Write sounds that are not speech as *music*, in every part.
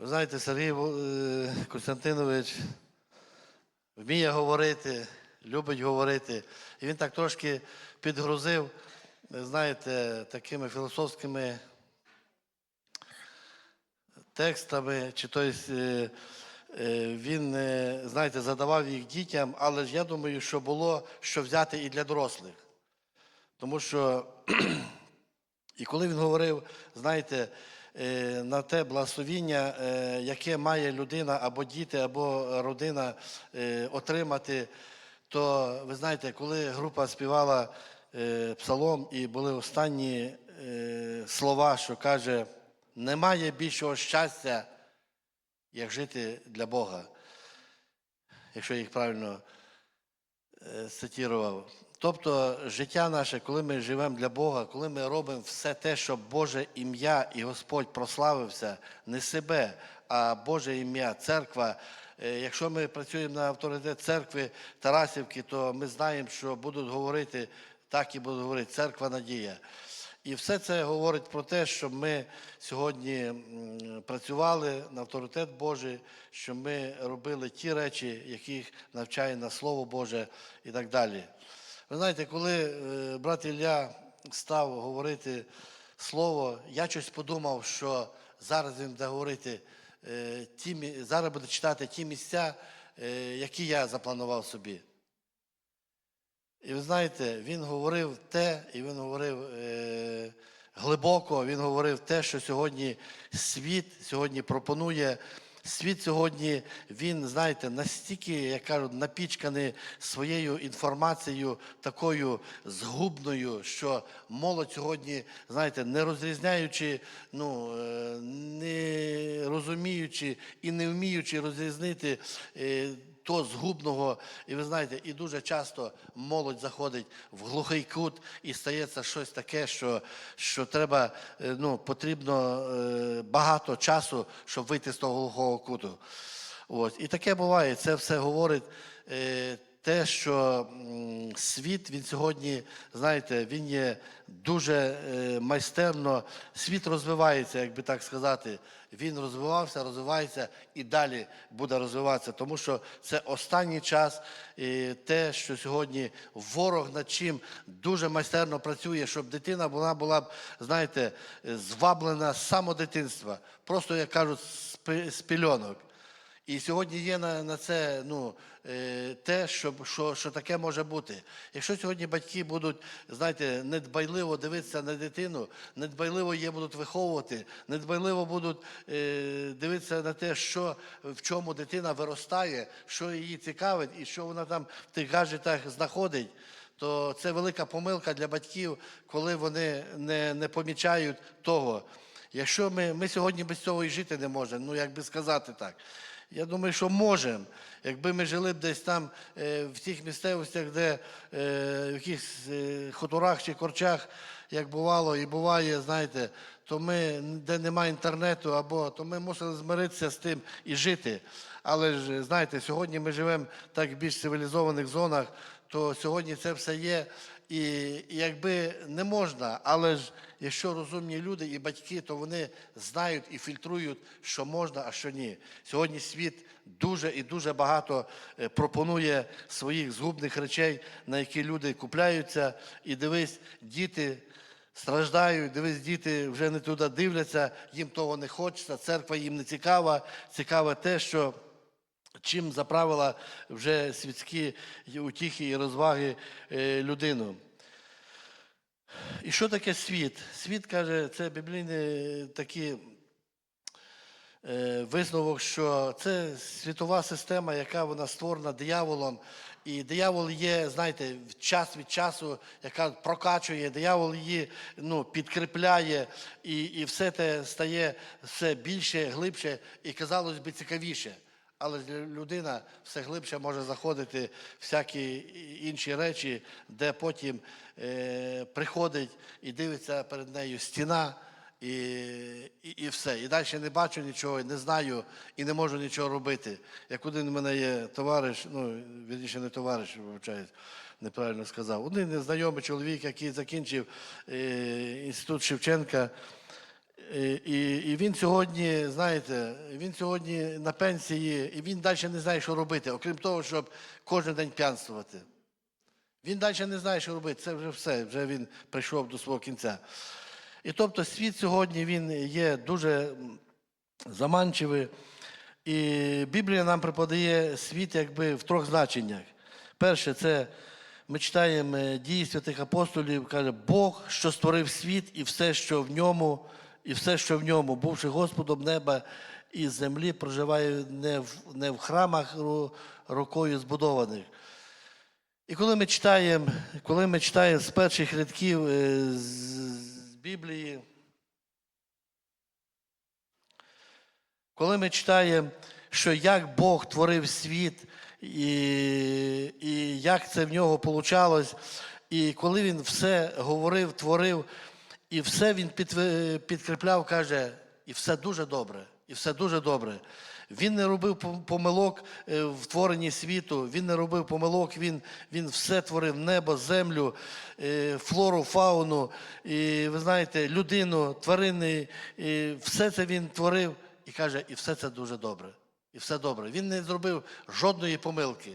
Ви знаєте, Сергій е, Костянтинович вміє говорити, любить говорити. І він так трошки підгрузив, е, знаєте, такими філософськими текстами, чи тобто, е, він, знаєте, задавав їх дітям, але ж я думаю, що було що взяти і для дорослих. Тому що *clears throat* і коли він говорив, знаєте, на те благословіння, е, яке має людина або діти, або родина е, отримати, то ви знаєте, коли група співала е, псалом і були останні е, слова, що каже, немає більшого щастя, як жити для Бога, якщо я їх правильно е, цитував. Тобто життя наше, коли ми живемо для Бога, коли ми робимо все те, щоб Боже ім'я і Господь прославився, не себе, а Боже ім'я, церква. Е, Якщо ми працюємо на авторитет церкви Тарасівки, то ми знаємо, що будуть говорити, так і будуть говорити, церква надія. І все це говорить про те, щоб ми сьогодні працювали на авторитет Божий, щоб ми робили ті речі, яких навчає нас Слово Боже і так далі. Ви знаєте, коли е, брат Ілля став говорити слово, я щось подумав, що зараз він буде говорити, е, ті, зараз буде читати ті місця, е, які я запланував собі. І ви знаєте, він говорив те, і він говорив е, глибоко, він говорив те, що сьогодні світ сьогодні пропонує. Світ сьогодні, він, знаєте, настільки, як кажуть, напічканий своєю інформацією такою згубною, що молодь сьогодні, знаєте, не розрізняючи, ну, е, не розуміючи і не вміючи розрізнити е, то згубного, і ви знаєте, і дуже часто молодь заходить в глухий кут і стається щось таке, що, що треба, е, ну, потрібно е, багато часу, щоб вийти з того глухого куту. Ось. І таке буває. Це все говорить е, те, що світ він сьогодні, знаєте, він є дуже е, майстерно, світ розвивається, як би так сказати. Він розвивався, розвивається і далі буде розвиватися, тому що це останній час, і те, що сьогодні ворог над чим дуже майстерно працює, щоб дитина була, була б, знаєте, зваблена з самого дитинства, просто як кажуть, з пільонок. І сьогодні є на, на це ну, те, що, що, що таке може бути. Якщо сьогодні батьки будуть, знаєте, недбайливо дивитися на дитину, недбайливо її будуть виховувати, недбайливо будуть е, дивитися на те, що, в чому дитина виростає, що її цікавить і що вона там в тих гаджетах знаходить, то це велика помилка для батьків, коли вони не, не помічають того. Якщо ми, ми сьогодні без цього і жити не можемо, ну як би сказати так. Я думаю, що можемо. Якби ми жили б десь там е, в тих місцевостях, де е, в якихось е, хуторах чи корчах, як бувало і буває, знаєте, то ми, де немає інтернету, або то ми мусили змиритися з тим і жити. Але ж знаєте, сьогодні ми живемо так в більш цивілізованих зонах, то сьогодні це все є. І, якби не можна, але ж якщо розумні люди і батьки, то вони знають і фільтрують, що можна, а що ні. Сьогодні світ дуже і дуже багато е, пропонує своїх згубних речей, на які люди купляються. І дивись, діти страждають, дивись, діти вже не туди дивляться, їм того не хочеться, церква їм не цікава. Цікаве те, що. Чим заправила вже світські утіхи і розваги е, людину. І що таке світ? Світ каже, це біблійний такий е, висновок, що це світова система, яка вона створена дияволом. І диявол є, знаєте, час від часу, яка прокачує, диявол її ну, підкріпляє, і, і все те стає все більше, глибше і, казалось би, цікавіше. Але людина все глибше може заходити всякі інші речі, де потім е, приходить і дивиться перед нею стіна, і, і, і все. І далі не бачу нічого, не знаю, і не можу нічого робити. Як один у мене є товариш, ну, вірніше не товариш, вибачаюсь, неправильно сказав. Один незнайомий чоловік, який закінчив е, інститут Шевченка. І, і, він сьогодні, знаєте, він сьогодні на пенсії, і він далі не знає, що робити, окрім того, щоб кожен день п'янствувати. Він далі не знає, що робити. Це вже все, вже він прийшов до свого кінця. І тобто світ сьогодні він є дуже заманчивий. І Біблія нам преподає світ якби в трьох значеннях. Перше, це ми читаємо е, дії святих апостолів, каже, Бог, що створив світ і все, що в ньому, і все, що в ньому, бувши Господом неба і землі, проживає не в, не в храмах рукою збудованих. І коли ми читаємо, коли ми читаємо з перших рядків е, з, з Біблії, коли ми читаємо, що як Бог творив світ, і, і як це в нього получалось, і коли він все говорив, творив, і все він підкріпляв, каже, і все дуже добре, і все дуже добре. Він не робив помилок е, в творенні світу, він не робив помилок, він, він все творив небо, землю, е, флору, фауну, і ви знаєте, людину, тварини, і все це він творив і каже, і все це дуже добре. І все добре. Він не зробив жодної помилки.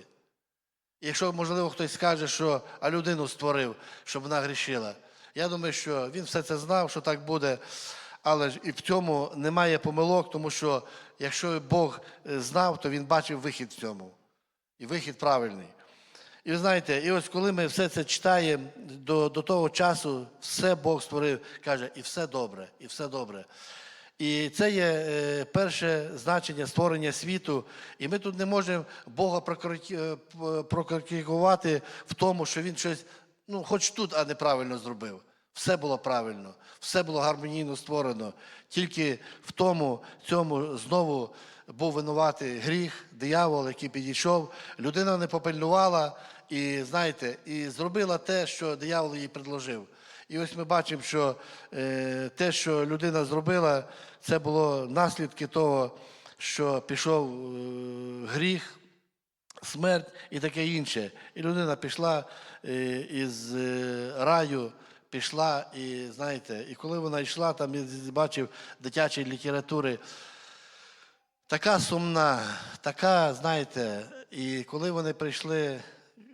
І якщо, можливо, хтось скаже, що а людину створив, щоб вона грішила. Я думаю, що він все це знав, що так буде. Але ж і в цьому немає помилок, тому що якщо Бог е, знав, то він бачив вихід в цьому. І вихід правильний. І ви знаєте, і ось коли ми все це читаємо до, до того часу, все Бог створив, каже, і все добре, і все добре. І це є е, перше значення створення світу. І ми тут не можемо Бога е, прокритикувати в тому, що він щось, ну, хоч тут, а неправильно зробив. Все було правильно, все було гармонійно створено. Тільки в тому, цьому знову був винуватий гріх, диявол, який підійшов. Людина не попильнувала і, знаєте, і зробила те, що диявол їй предложив. І ось ми бачимо, що е, те, що людина зробила, це було наслідки того, що пішов е, гріх, смерть і таке інше. І людина пішла із е, раю, пішла, і знаєте, і коли вона йшла, там я бачив дитячої літератури, така сумна, така, знаєте, і коли вони прийшли,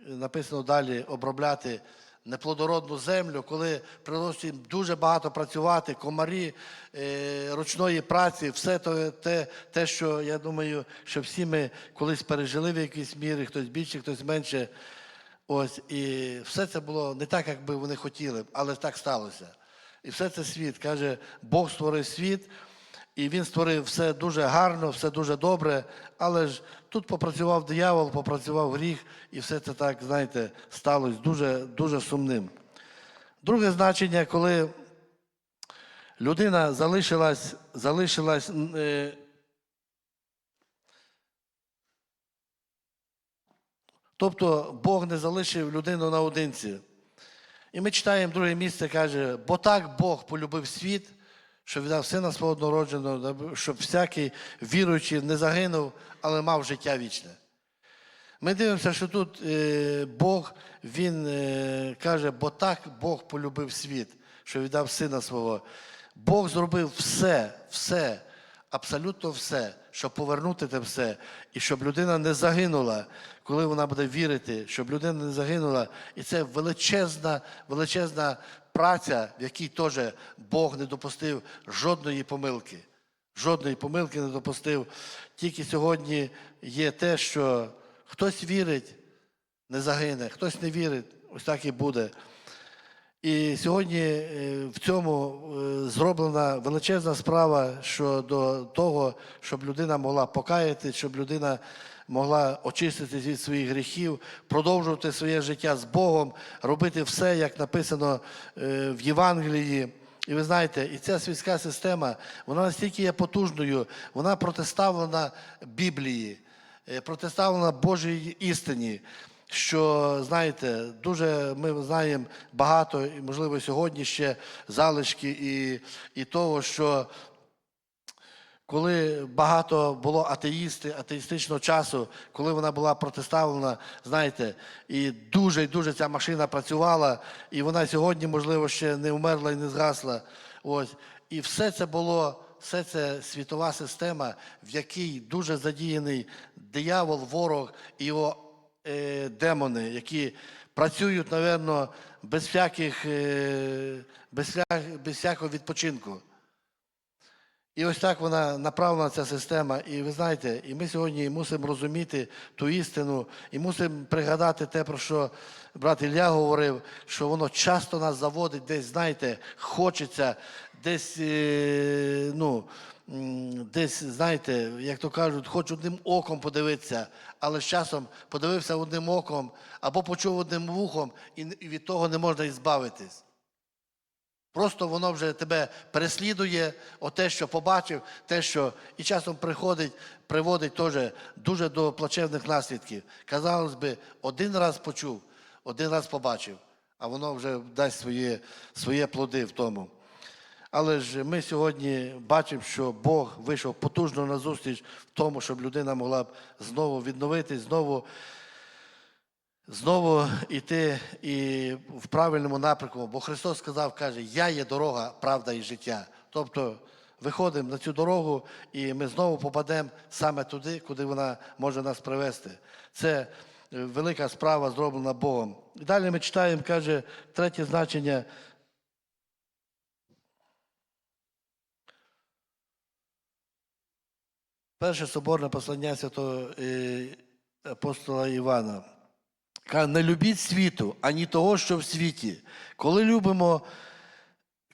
написано далі, обробляти неплодородну землю, коли прийшлося їм дуже багато працювати, комарі е, ручної праці, все то, те, те, що я думаю, що всі ми колись пережили в якійсь мірі, хтось більше, хтось менше. Ось, і все це було не так, як би вони хотіли, але так сталося. І все це світ. Каже, Бог створив світ, і він створив все дуже гарно, все дуже добре, але ж тут попрацював диявол, попрацював гріх, і все це так, знаєте, сталося дуже, дуже сумним. Друге значення, коли людина залишилась, залишилась е, Тобто Бог не залишив людину наодинці. І ми читаємо друге місце, каже, бо так Бог полюбив світ, що віддав сина свого однородженого, щоб всякий віруючий не загинув, але мав життя вічне. Ми дивимося, що тут е, Бог, Він е, каже, бо так Бог полюбив світ, що віддав сина свого. Бог зробив все, все, абсолютно все, щоб повернути те все, і щоб людина не загинула, коли вона буде вірити, щоб людина не загинула. І це величезна, величезна праця, в якій теж Бог не допустив жодної помилки. Жодної помилки не допустив. Тільки сьогодні є те, що хтось вірить, не загине, хтось не вірить, ось так і буде. І сьогодні е, в цьому е, зроблена величезна справа щодо того, щоб людина могла покаяти, щоб людина могла очиститись від своїх гріхів, продовжувати своє життя з Богом, робити все, як написано е, в Євангелії. І ви знаєте, і ця світська система, вона настільки є потужною, вона протиставлена Біблії, протиставлена Божій істині. Що знаєте, дуже ми знаємо багато, і можливо сьогодні ще залишки і, і того, що коли багато було атеїсти, атеїстичного часу, коли вона була протиставлена, знаєте, і дуже і дуже ця машина працювала, і вона сьогодні, можливо, ще не вмерла і не згасла. Ось. І все це було, все це світова система, в якій дуже задіяний диявол, ворог і його е, демони, які працюють, напевно, без е, без, без всякого відпочинку. І ось так вона направлена ця система. І ви знаєте, і ми сьогодні мусимо розуміти ту істину, і мусимо пригадати те, про що брат Ілля говорив, що воно часто нас заводить, десь, знаєте, хочеться, десь, е, ну, десь, знаєте, як то кажуть, хоч одним оком подивитися, але з часом подивився одним оком або почув одним вухом, і від того не можна і збавитись. Просто воно вже тебе переслідує, оте, що побачив, те, що і часом приходить, приводить теж дуже до плачевних наслідків. Казалось би, один раз почув, один раз побачив, а воно вже дасть своє, своє плоди в тому. Але ж ми сьогодні бачимо, що Бог вийшов потужно на зустріч в тому, щоб людина могла б знову відновитись, знову знову йти і в правильному напрямку. Бо Христос сказав, каже, я є дорога, правда і життя. Тобто виходимо на цю дорогу, і ми знову попадемо саме туди, куди вона може нас привести. Це е, велика справа зроблена Богом. І далі ми читаємо, каже, третє значення. Перше соборне послання святого е, апостола Івана. Каже, не любіть світу, ані того, що в світі. Коли любимо,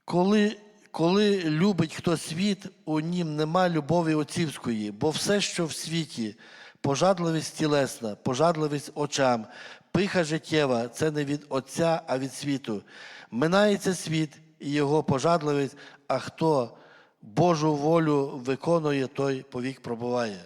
коли, коли любить хто світ, у нім нема любові отцівської, бо все, що в світі, пожадливість тілесна, пожадливість очам, пиха життєва це не від Отця, а від світу. Минається світ і його пожадливість, а хто Божу волю виконує, той повік пробуває.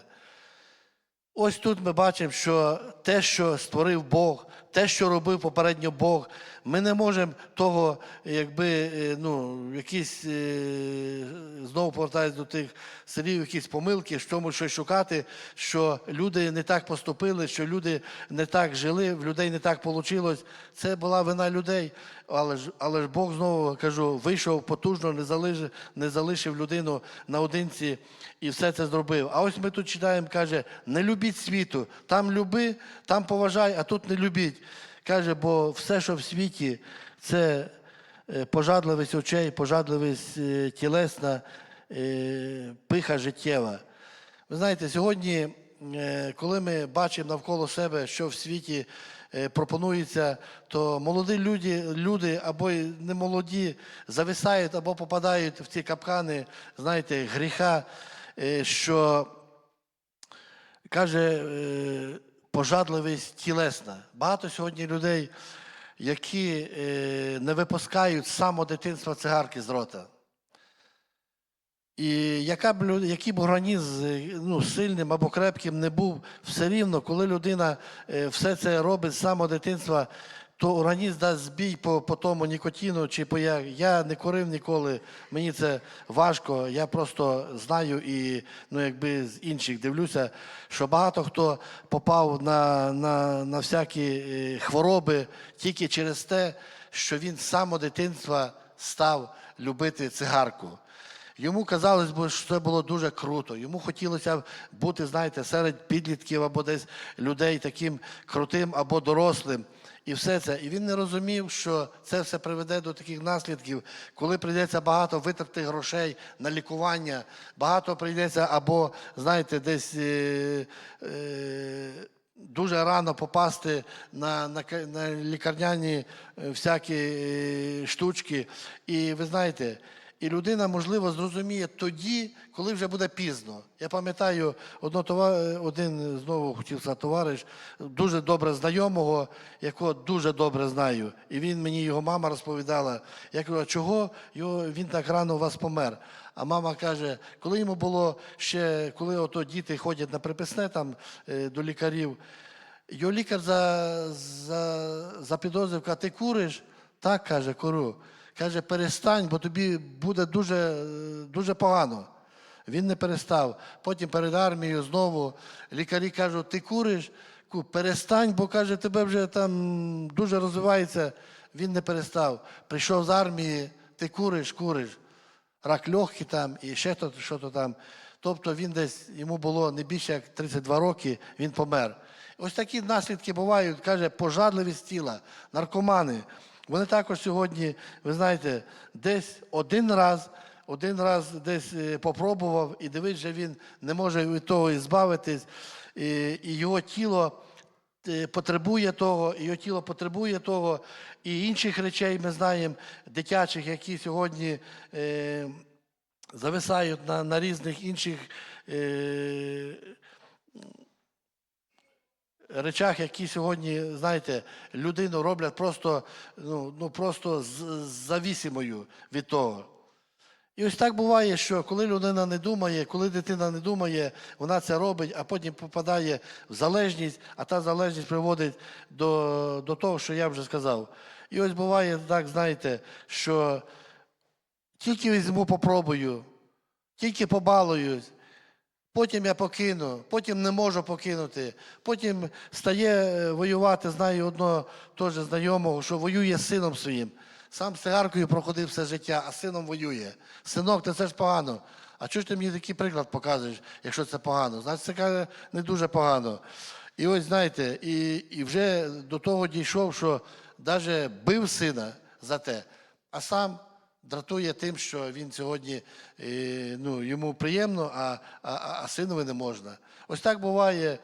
Ось тут ми бачимо, що те, що створив Бог, те, що робив попередньо Бог, ми не можемо того, якби е, ну, якісь е, знову повертаюся до тих слів, якісь помилки, в тому щось шукати, що люди не так поступили, що люди не так жили, в людей не так вийшло. Це була вина людей. Але ж, але ж Бог знову кажу, вийшов потужно, не залишив, не залишив людину наодинці і все це зробив. А ось ми тут читаємо, каже, не любіть світу, там люби, там поважай, а тут не любіть. Каже, бо все, що в світі, це е, пожадливість очей, пожадливість е, тілесна, е, пиха життєва. Ви знаєте, сьогодні, коли ми бачимо навколо себе, що в світі пропонується, то молоді люди, люди або й не молоді зависають або попадають в ці капкани, знаєте, гріха, що каже пожадливість тілесна. Багато сьогодні людей, які е, не випускають само дитинства цигарки з рота. І яка б, який б організм е, ну, сильним або крепким не був, все рівно, коли людина е, все це робить з самого дитинства, то організм дасть збій по, по тому нікотину чи по я, я не курив ніколи, мені це важко. Я просто знаю і ну, якби з інших дивлюся, що багато хто попав на, на, на всякі е, хвороби тільки через те, що він з самого дитинства став любити цигарку. Йому казалось що це було дуже круто. Йому хотілося бути, знаєте, серед підлітків або десь людей таким крутим або дорослим. І все це. І він не розумів, що це все приведе до таких наслідків, коли прийдеться багато витрати грошей на лікування, багато прийдеться або, знаєте, десь. Е, е, Дуже рано попасти на, на, на лікарняні е, всякі е, штучки. І ви знаєте, і людина, можливо, зрозуміє тоді, коли вже буде пізно. Я пам'ятаю один знову хотів сказати товариш, дуже добре знайомого, якого дуже добре знаю. І він мені його мама розповідала. Я кажу, а чого його, він так рано у вас помер? А мама каже, коли йому було ще, коли ото діти ходять на приписне там е, до лікарів, його лікар за, за, запідозрив, каже, ти куриш? Так, каже, курю. Каже, перестань, бо тобі буде дуже, дуже погано. Він не перестав. Потім перед армією знову лікарі кажуть, ти куриш? Перестань, бо каже, тебе вже там дуже розвивається. Він не перестав. Прийшов з армії, ти куриш, куриш. рак легкий там і ще то, що то там. Тобто він десь, йому було не більше як 32 роки, він помер. Ось такі наслідки бувають, каже, пожадливість тіла, наркомани. Вони також сьогодні, ви знаєте, десь один раз, один раз десь е, попробував, і дивись, що він не може від того і збавитись, і, і його тіло е, потребує того, і його тіло потребує того, і інших речей ми знаємо, дитячих, які сьогодні е, зависають на, на різних інших е, речах, які сьогодні, знаєте, людину роблять просто, ну, ну, просто завісимою від того. І ось так буває, що коли людина не думає, коли дитина не думає, вона це робить, а потім попадає в залежність, а та залежність приводить до, до того, що я вже сказав. І ось буває так, знаєте, що тільки візьму, попробую, тільки побалуюсь, потім я покину, потім не можу покинути, потім стає е, воювати, знаю одного теж знайомого, що воює з сином своїм. Сам цигаркою проходив все життя, а сином воює. Синок, та це ж погано. А чого ж ти мені такий приклад показуєш, якщо це погано? Значить, це каже, не дуже погано. І ось знаєте, і, і вже до того дійшов, що навіть бив сина за те, а сам дратує тим, що він сьогодні е, ну, йому приємно, а, а, а- синові не можна. Ось так буває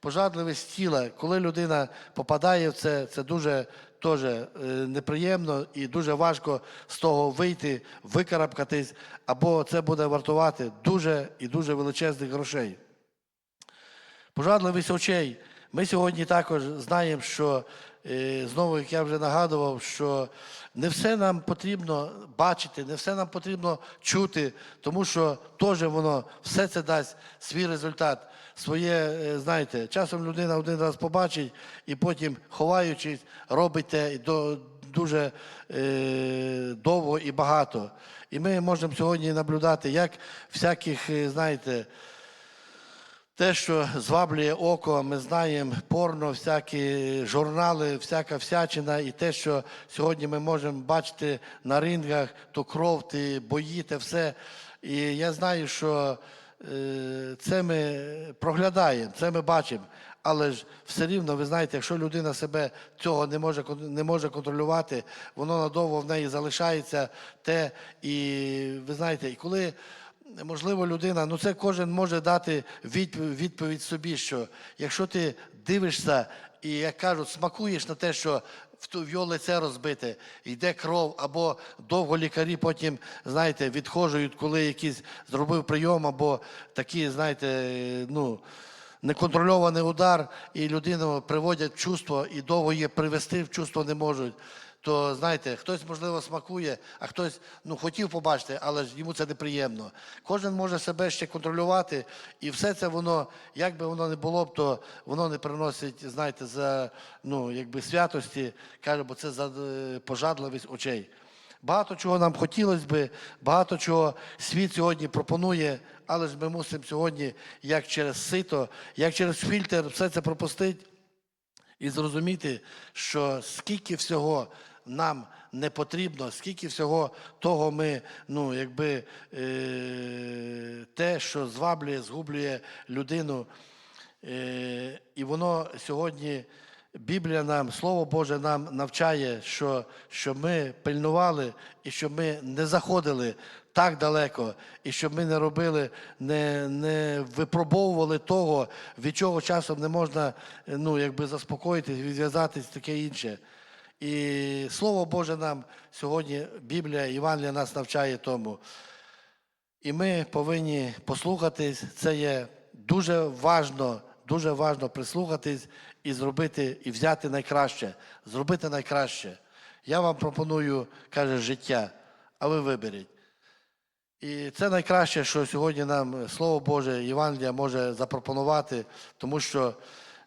пожадливість тіла. Коли людина попадає в це, це дуже теж е, неприємно і дуже важко з того вийти, викарабкатись, або це буде вартувати дуже і дуже величезних грошей. Пожадливість очей. Ми сьогодні також знаємо, що знову, як я вже нагадував, що не все нам потрібно бачити, не все нам потрібно чути, тому що теж воно все це дасть свій результат. Своє, е, знаєте, часом людина один раз побачить і потім, ховаючись, робить те дуже е, довго і багато. І ми можемо сьогодні наблюдати, як всяких, е, знаєте, те, що зваблює око, ми знаємо порно, всякі журнали, всяка всячина, і те, що сьогодні ми можемо бачити на рингах, то кров, ти бої, те все. І я знаю, що е, це ми проглядаємо, це ми бачимо. Але ж все рівно, ви знаєте, якщо людина себе цього не може, не може контролювати, воно надовго в неї залишається те. І ви знаєте, і коли можливо, людина, ну це кожен може дати відповідь, собі, що якщо ти дивишся і, як кажуть, смакуєш на те, що в його лице розбите, йде кров, або довго лікарі потім, знаєте, відходжують, коли якийсь зробив прийом, або такі, знаєте, ну. Неконтрольований удар, і людину приводять в чувство, і довго її привести в чувство не можуть то знаєте, хтось, можливо, смакує, а хтось ну, хотів побачити, але ж йому це неприємно. Кожен може себе ще контролювати, і все це воно, як би воно не було б, то воно не приносить, знаєте, за ну, якби святості, каже, бо це за е, пожадливість очей. Багато чого нам хотілося би, багато чого світ сьогодні пропонує, але ж ми мусимо сьогодні, як через сито, як через фільтр, все це пропустити і зрозуміти, що скільки всього нам не потрібно, скільки всього того ми, ну, якби е, те, що зваблює, згублює людину. Е, і воно сьогодні, Біблія нам, Слово Боже нам навчає, що, що ми пильнували і щоб ми не заходили так далеко, і щоб ми не робили, не, не випробовували того, від чого часом не можна е, ну, якби заспокоїтись, відв'язатись, таке інше. І Слово Боже нам сьогодні, Біблія, Євангелія нас навчає тому. І ми повинні послухатись. Це є дуже важно, дуже важно прислухатись і зробити, і взяти найкраще, зробити найкраще. Я вам пропоную, каже, життя, а ви виберіть. І це найкраще, що сьогодні нам Слово Боже, Євангелія може запропонувати, тому що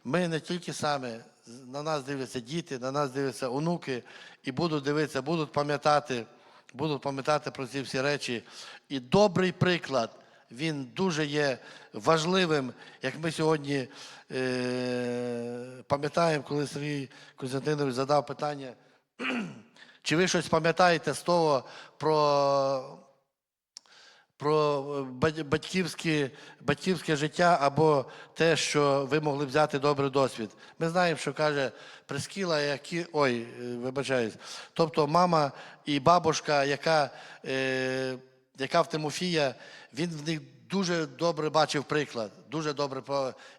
ми не тільки саме, на нас дивляться діти, на нас дивляться онуки, і будуть дивитися, будуть пам'ятати, будуть пам'ятати про ці всі речі. І добрий приклад, він дуже є важливим, як ми сьогодні е- пам'ятаємо, коли Сергій Костянтинович задав питання, *clears throat* чи ви щось пам'ятаєте з того про про бать- батьківське, батьківське життя або те, що ви могли взяти добрий досвід. Ми знаємо, що каже Прескіла, які. Ой, е, вибачаюсь. Тобто мама і бабушка, яка, е, яка в Тимофія, він в них дуже добре бачив приклад, дуже добре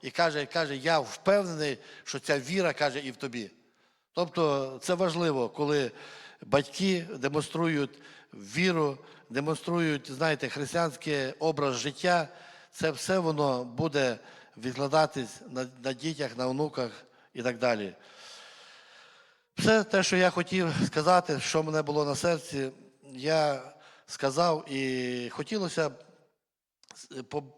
і каже, каже, я впевнений, що ця віра каже і в тобі. Тобто це важливо, коли батьки демонструють віру, демонструють, знаєте, християнський образ життя, це все воно буде відкладатись на, на дітях, на онуках і так далі. Все те, що я хотів сказати, що мене було на серці, я сказав і хотілося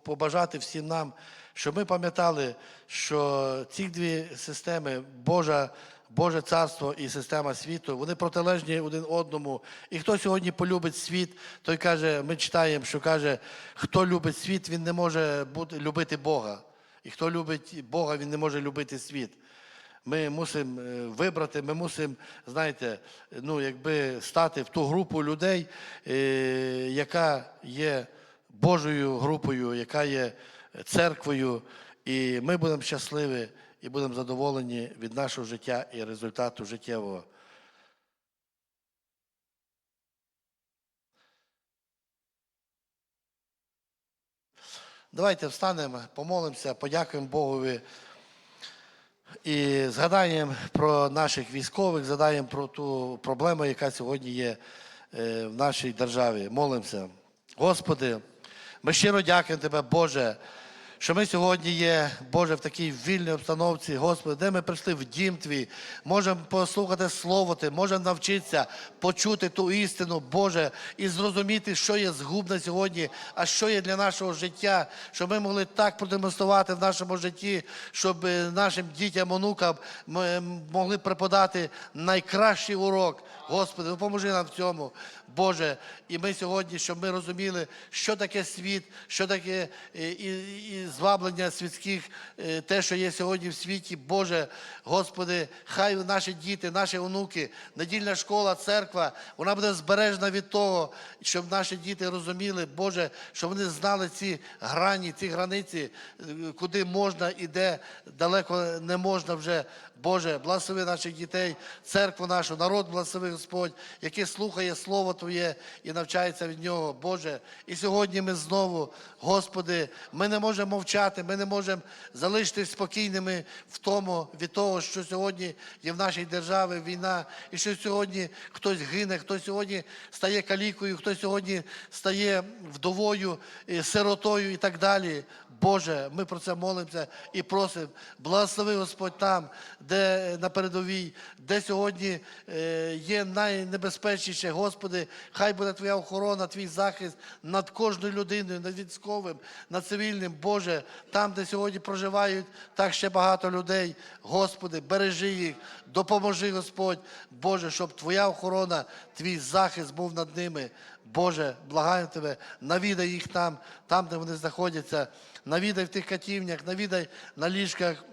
побажати всім нам, щоб ми пам'ятали, що ці дві системи, Божа, Боже царство і система світу, вони протилежні один одному. І хто сьогодні полюбить світ, той каже, ми читаємо, що каже, хто любить світ, він не може бути, любити Бога. І хто любить Бога, він не може любити світ. Ми мусимо е, вибрати, ми мусимо, знаєте, ну, якби стати в ту групу людей, е, яка є Божою групою, яка є церквою, і ми будемо щасливі і будемо задоволені від нашого життя і результату життєвого. Давайте встанемо, помолимося, подякуємо Богові. І згадаємо про наших військових, згадаємо про ту проблему, яка сьогодні є е, в нашій державі. Молимося. Господи, ми щиро дякуємо Тебе, Боже, що ми сьогодні є, Боже, в такій вільній обстановці, Господи, де ми прийшли в дім Твій, можемо послухати Слово Ти, можемо навчитися почути ту істину, Боже, і зрозуміти, що є згубне сьогодні, а що є для нашого життя, щоб ми могли так продемонструвати в нашому житті, щоб е, нашим дітям, онукам ми могли преподати найкращий урок. Господи, допоможи нам в цьому, Боже. І ми сьогодні, щоб ми розуміли, що таке світ, що таке е, і, зваблення світських, е, те, що є сьогодні в світі, Боже, Господи, хай наші діти, наші онуки, недільна школа, церква, вона буде збережена від того, щоб наші діти розуміли, Боже, щоб вони знали ці грані, ці границі, е, куди можна і де далеко не можна вже. Боже, благослови наших дітей, церкву нашу, народ благослови Господь, який слухає Слово Твоє і навчається від нього, Боже. І сьогодні ми знову, Господи, ми не можемо мовчати, ми не можемо залишитись спокійними в тому від того, що сьогодні є в нашій державі війна, і що сьогодні хтось гине, хтось сьогодні стає калікою, хтось сьогодні стає вдовою, е, сиротою і так далі. Боже, ми про це молимося і просимо. Благослови Господь там, де на передовій, де сьогодні е, є найнебезпечніше. Господи, хай буде Твоя охорона, Твій захист над кожною людиною, над військовим, над цивільним. Боже, там, де сьогодні проживають так ще багато людей. Господи, бережи їх, допоможи, Господь, Боже, щоб Твоя охорона, Твій захист був над ними. Боже, благаю Тебе, навідай їх там, там, де вони знаходяться, навідай в тих катівнях, навідай на ліжках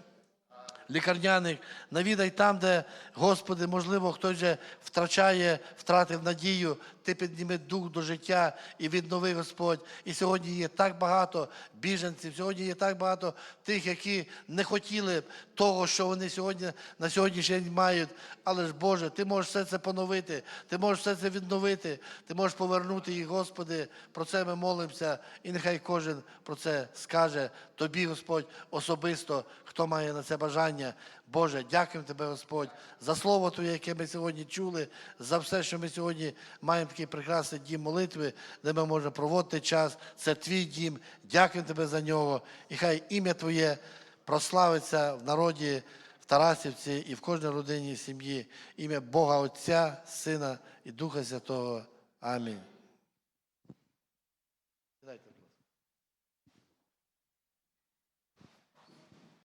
лікарняних, навідай там, де, Господи, можливо, хтось вже втрачає, втратив надію, Ти підніми дух до життя і віднови, Господь. І сьогодні є так багато біженців, сьогодні є так багато тих, які не хотіли того, що вони сьогодні на сьогоднішній день мають. Але ж Боже, Ти можеш все це поновити, Ти можеш все це відновити, Ти можеш повернути їх, Господи. Про це ми молимося, і нехай кожен про це скаже Тобі, Господь, особисто, хто має на це бажання. Боже, дякуємо Тебе, Господь, за слово Твоє, яке ми сьогодні чули, за все, що ми сьогодні маємо такий прекрасний дім молитви, де ми можемо проводити час. Це Твій дім. Дякуємо Тебе за нього. І хай ім'я Твоє прославиться в народі, в Тарасівці і в кожній родині сім'ї. Ім'я Бога Отця, Сина і Духа Святого. Амінь.